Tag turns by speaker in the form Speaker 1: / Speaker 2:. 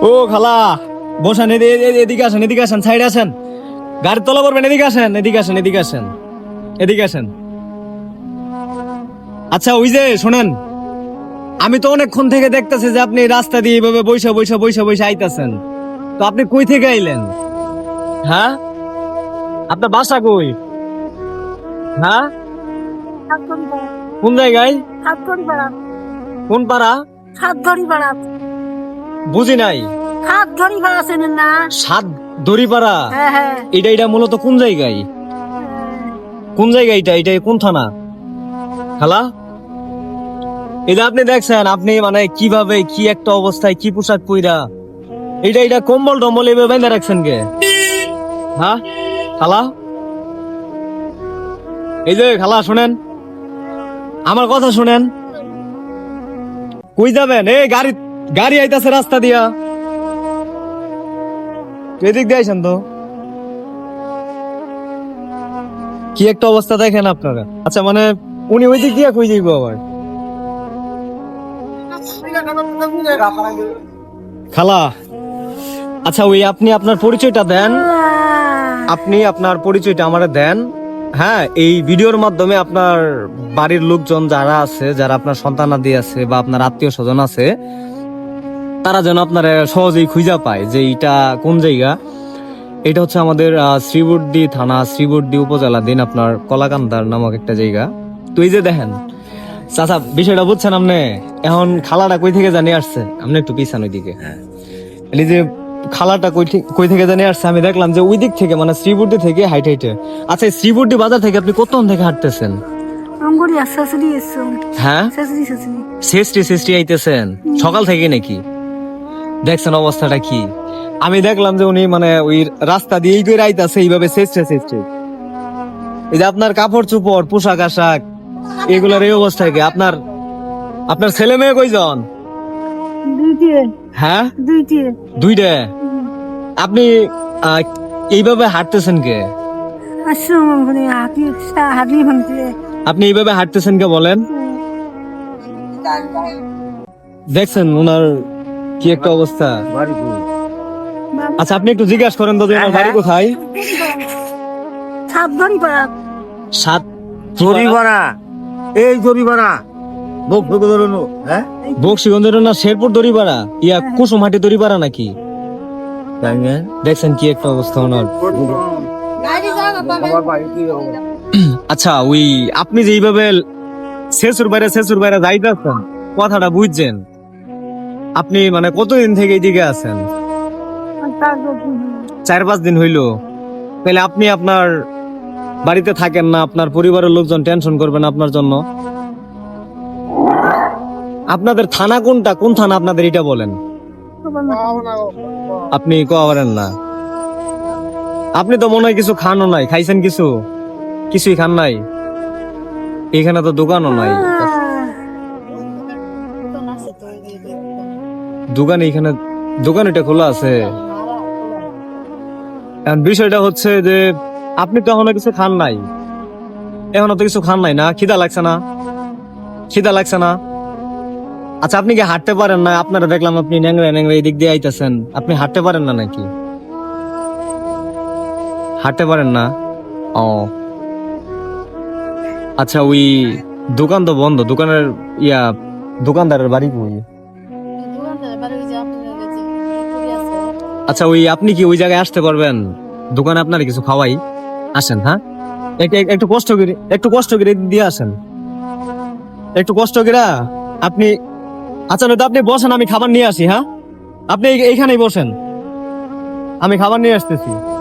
Speaker 1: ও খালা বসান এদি- এদি- এদিকে আসেন এদিকে আসেন সাইডে আসেন। গাড়ির তলা পড়বেন এদিকে আসেন এদিকে আসেন এদিকে আসেন এদিকে আসেন। আচ্ছা ওই যে শোনেন আমি তো অনেকক্ষণ থেকে দেখতেছি যে আপনি রাস্তা দিয়ে এইভাবে বৈশা বৈশা বৈশা বৈশা আইতাছেন। তো আপনি কই থেকে আইলেন? হ্যাঁ? আপনার বাসা কই? হ্যাঁ? কোন জায়গায়? কোন পাড়া। বুঝি নাই।
Speaker 2: হাত ধরি চেনেন না
Speaker 1: সাত দড়িপাড়া
Speaker 2: হ্যাঁ হ্যাঁ।
Speaker 1: এটা এটা মূলত কোন জায়গায়? কোন জায়গা এটা? এটা কোন থানা? খালা? এটা আপনি দেখছেন আপনি মানে কীভাবে কি একটা অবস্থায় কি পোশাক পইরা? এটা এটা কম্বল টম্বল এভাবে বেঁধে রাখছেন কে? হ্যাঁ? খালা? এই যে খালা শুনেন। আমার কথা শুনেন। কই যাবেন? এই গাড়ি গাড়ি আইতাছে রাস্তা দিয়া। এদিক দিয়ে আইসেন তো। কি একটা অবস্থা দেখেন আপনারা। আচ্ছা মানে উনি ওই দিক দিয়ে কই যাইব আবার? খালা আচ্ছা ওই আপনি আপনার পরিচয়টা দেন। আপনি আপনার পরিচয়টা আমারে দেন। হ্যাঁ এই ভিডিওর মাধ্যমে আপনার বাড়ির লোকজন যারা আছে, যারা আপনার সন্তানাদি আছে বা আপনার আত্মীয় স্বজন আছে তারা যেন আপনার সহজেই খুঁজা পায় যে এটা কোন জায়গা। এটা হচ্ছে আমাদের শ্রীবর্দী থানা শ্রীবর্দী উপজেলাধীন আপনার কলাকান্দার নামক একটা জায়গা। তো এই যে দেখেন চাচা বিষয়টা বুঝছেন আপনি? এখন খালাটা কই থেকে জানিয়ে আসছে? আপনি একটু পিছান ওইদিকে। এই যে খালাটা কই কই থেকে জানিয়ে আসছে? আমি দেখলাম যে ওই দিক থেকে মানে শ্রীবর্দী থেকে হাইট হাইটে। আচ্ছা শ্রীবর্দী বাজার থেকে আপনি কতক্ষণ থেকে হাঁটতেছেন? হ্যাঁ? সৃষ্টি সৃষ্টি আইতেছেন? সকাল থেকে নাকি? দেখছেন অবস্থাটা কি? আমি দেখলাম যে উনি মানে ওই রাস্তা দিয়েই করে আইতাছে এইভাবে চেষ্টা চেষ্টা এই যে আপনার কাপড় চোপড় পোশাক আশাক এগুলোর এই অবস্থা কি? আপনার আপনার ছেলে মেয়ে
Speaker 2: কইজন
Speaker 1: হ্যাঁ?
Speaker 2: দুইটি।
Speaker 1: আপনি এইভাবে হাঁটতেছেন কে? আপনি এইভাবে হাঁটতেছেন কে বলেন? দেখছেন ওনার কি একটা অবস্থা? আচ্ছা আপনি একটু জিজ্ঞাসা করেন যে ওনার বাড়ি কোথায়?
Speaker 2: ধরি বাড়া
Speaker 1: সাত
Speaker 3: জরিমানা এই জরিমানা মুখ হ্যাঁ?
Speaker 1: বক্সিগঞ্জের না শেরপুর দড়িপাড়া ইয়া কুসুমহাটি দড়িপাড়া নাকি? দেখছেন কি একটা অবস্থা ওনার। আচ্ছা ওই আপনি যে এইভাবে শেষুর বাইরে শেষুর বাইরে যাইতেছেন কথাটা বুঝছেন। আপনি মানে কতদিন থেকে এইদিকে আছেন? চার পাঁচ দিন হইল। তাহলে আপনি আপনার বাড়িতে থাকেন না, আপনার পরিবারের লোকজন টেনশন করবেন আপনার জন্য? আপনাদের থানা কোনটা? কোন থানা আপনাদের এটা বলেন? আপনি পারেন না। আপনি তো মনে হয় কিছু খানও নাই, খাইছেন কিছু? কিছুই খান নাই? এখানে তো দোকানও নাই। দোকান এখানে দোকান এটা খোলা আছে। এখন বিষয়টা হচ্ছে যে, আপনি তো এখনও কিছু খান নাই। এখনও তো কিছু খান নাই না, খিদা লাগছে না? খিদা লাগছে না? আচ্ছা আপনি কি হাঁটতে পারেন না? আপনারা দেখলাম আপনি ন্যাংরা ন্যাংরা এই দিক দিয়ে আইতেছেন। আপনি হাঁটতে পারেন না নাকি? হাঁটতে পারেন না? ও। আচ্ছা ওই দোকান তো বন্ধ। দোকানের ইয়া, দোকানদারের বাড়ি কই? আচ্ছা ওই আপনি কি ওই জায়গায় আসতে পারবেন? দোকানে আপনার কিছু খাওয়াই। আসেন হ্যাঁ? একটু কষ্ট করে, একটু কষ্ট করে দিয়ে আসেন। একটু কষ্ট করে আপনি আচ্ছা নয়তো আপনি বসেন, আমি খাবার নিয়ে আসি হ্যাঁ? আপনি এই- এইখানেই বসেন। আমি খাবার নিয়ে আসতেছি।